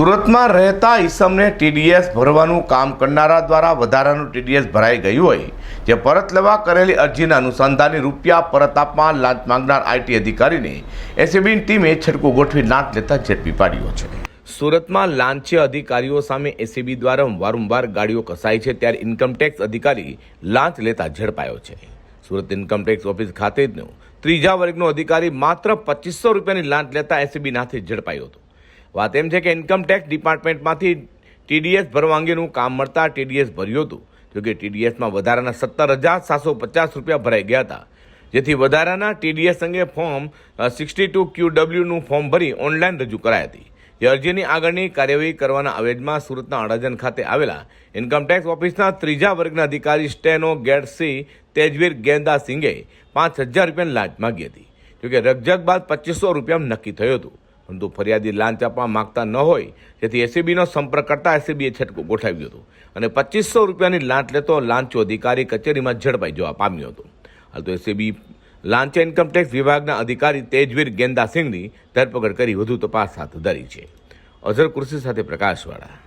સુરતમાં રહેતા ઈસમને ટીડીએસ ભરવાનું કામ કરનારા દ્વારા વધારાનું ટીડીએસ ભરાઈ ગયું હોય. જે પરત લેવા કરેલી અરજીના અનુસંધાને રૂપિયા પરત આપવા લાંચ માંગનાર આઈટી અધિકારીને એસીબીની ટીમે છટકું ગોઠવી લાંચ લેતા ઝડપી પાડ્યો છે. સુરતમાં લાંચીય અધિકારીઓ સામે એસીબી દ્વારા વારંવાર ગાડીઓ કસાય છે ત્યારે ઇન્કમટેક્સ અધિકારી લાંચ લેતા ઝડપાયો છે. સુરત ઇન્કમટેક્સ ઓફિસ ખાતેનો ત્રીજા વર્ગનો અધિકારી માત્ર પચીસો રૂપિયાની લાંચ લેતા એસીબી નાથે ઝડપાયો હતો. વાત એમ છે કે ઇન્કમટેક્સ ડિપાર્ટમેન્ટમાંથી ટીડીએસ ભરવા અંગેનું કામ મળતા ટીડીએસ ભર્યું હતું. જોકે ટીડીએસમાં વધારાના સત્તર હજાર સાતસો પચાસ રૂપિયા ભરાઈ ગયા હતા. જેથી વધારાના ટીડીએસ અંગે ફોર્મ સિક્સટી ટુ ક્યુ ડબલ્યુનું ફોર્મ ભરી ઓનલાઈન રજૂ કરાઈ હતી. જે અરજીની આગળની કાર્યવાહી કરવાના આવેદમાં સુરતના અડાજણ ખાતે આવેલા ઇન્કમટેક્સ ઓફિસના ત્રીજા વર્ગના અધિકારી steno grade C Tejveer Genda સિંઘે પાંચ હજાર રૂપિયાની લાંચ માગી હતી. જોકે રકઝક બાદ પચીસો રૂપિયા નક્કી થયું હતું. પરંતુ ફરિયાદી લાંચ આપવા માગતા ન હોય, જેથી એસીબીનો સંપર્ક કરતા એસીબીએ છટકું ગોઠવ્યું હતું અને પચીસો રૂપિયાની લાંચ લેતો લાંચો અધિકારી કચેરીમાં ઝડપાઈ જવા પામ્યો હતો. હાલ તો એસીબી લાંચ ઇન્કમટેક્સ વિભાગના અધિકારી તેજવીર ગેંદાસિંહની ધરપકડ કરી વધુ તપાસ હાથ ધરી છે. અઝર કુર્સી સાથે પ્રકાશવાળા.